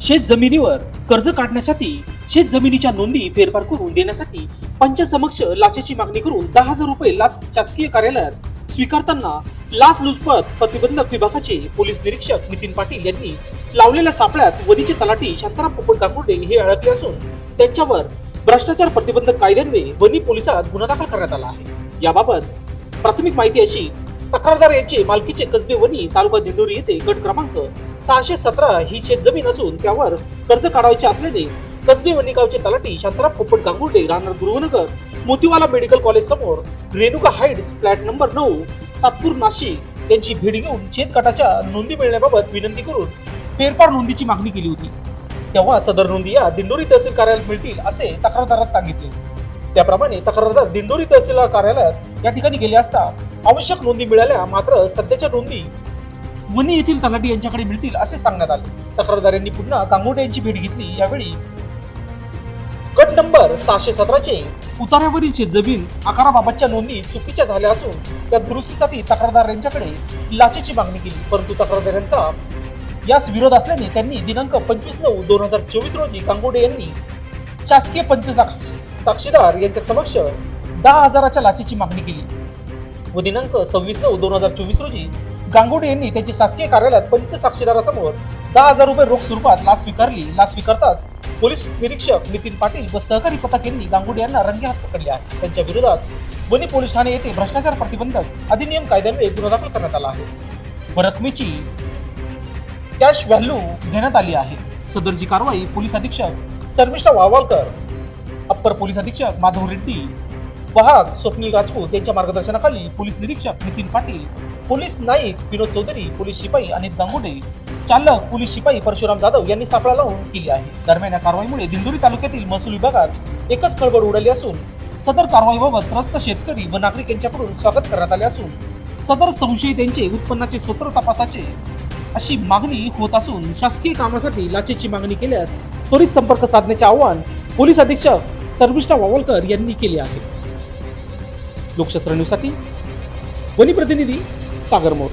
शेत जमिनीवर कर्ज काढण्यासाठी शेत जमिनीच्या नोंदी फेरफार करून देण्यासाठी पंचसमक्ष लाचेची मागणी करून दहा हजार रुपये लाच शासकीय कार्यालयात स्वीकारताना लाच लुचपत प्रतिबंधक विभागाचे पोलीस निरीक्षक नितीन पाटील यांनी लावलेल्या सापळ्यात वनीचे तलाठी शांताराम पोपट गांगुर्डे हे अडकले असून त्यांच्यावर भ्रष्टाचार प्रतिबंधक कायद्यान्वये वनी पोलिसात गुन्हा दाखल करण्यात आला आहे. याबाबत प्राथमिक माहिती अशी तक्रारदार यांचे मालकीचे कसबे वनी तालुका दिंडोरी येथे गट क्रमांक सहाशे सतरा ही शेत जमीन असून त्यावर कर्ज काढायचे असल्याने कसबे वणी गावचे तलाठी शांताराम पोपट गांगुर्डे राहणार गुरुनगर मोतीवाला मेडिकल कॉलेज समोर रेणुका हाईट्स फ्लॅट नंबर नऊ सातपूर नाशिक यांची भेट घेऊन शेत गटाच्या नोंदी मिळण्याबाबत विनंती करून फेरफार नोंदीची मागणी केली होती. तेव्हा सदर नोंदी या दिंडोरी तहसील कार्यालयात मिळतील असे तक्रारदारास सांगितले. त्याप्रमाणे तक्रारदार दिंडोरी तहसील कार्यालयात या ठिकाणी गेले असता आवश्यक नोंदी मिळाल्या मात्र सध्याच्या नोंदी वणी येथील तलाठी यांच्याकडे मिळतील असे सांगण्यात आले. तक्रारदारांनी पुन्हा कांगोटे यांची भेट घेतली. यावेळी गट नंबर सहाशे सतराचे उतार्यावरील शेतजमीन आकाराबाबतच्या नोंदी चुकीच्या झाल्या असून त्या दुरुस्तीसाठी तक्रारदार यांच्याकडे लाचेची मागणी केली. परंतु तक्रारदारांचा यास विरोध असल्याने त्यांनी दिनांक पंचवीस नऊ दोन हजार चोवीस रोजी गांगोडे यांनी शासकीय पंच साक्षीदार यांच्या समक्ष दहा हजाराच्या लाचेची मागणी केली. व दिनांक सव्वीस नऊ दोन हजार चोवीस रोजी गांगुडे यांनी त्यांच्या शासकीय कार्यालयात पंच साक्षीदारासमोर दहा हजार रुपये रोख स्वरूपात लाच स्वीकारली. लाच स्वीकारताच पोलीस निरीक्षक नितीन पाटील व सहकारी पथक यांनी गांगुडे यांना रंगे हात पकडले आहे त्यांच्या विरोधात वनी पोलीस ठाणे येथे भ्रष्टाचार प्रतिबंधक अधिनियम कायद्यान्वये गुन्हा दाखल करण्यात आला आहे. व रकमेची कॅश व्हॅल्यू घेण्यात आली आहे. सदरची कारवाई पोलीस अधीक्षक शर्मिष्ठा वावळकर अप्पर पोलीस अधीक्षक माधव रेड्डी वाहक स्वप्नील राजपूत यांच्या मार्गदर्शनाखाली पोलीस निरीक्षक नितीन पाटील पोलीस नाईक विनोद चौधरी पोलीस शिपाई अनिल दांगुडे चालक पोलीस शिपाई परशुराम जाधव यांनी सापळा लावून केली आहे. दरम्यान या कारवाईमुळे दिंडोरी तालुक्यातील महसूल विभागात एकच खळबळ उडाली असून सदर कारवाईबाबत त्रस्त शेतकरी व नागरिक यांच्याकडून स्वागत करण्यात आले असून सदर संशयित यांचे उत्पन्नाचे सूत्र तपासाचे अशी मागणी होत असून शासकीय कामासाठी लाचेची मागणी केल्यास त्वरित संपर्क साधण्याचे आवाहन पोलीस अधीक्षक सर्विष्ठा वावलकर यांनी केले आहे. लोकशास्त्र न्यूजसाठी वनी प्रतिनिधी सागर मोर.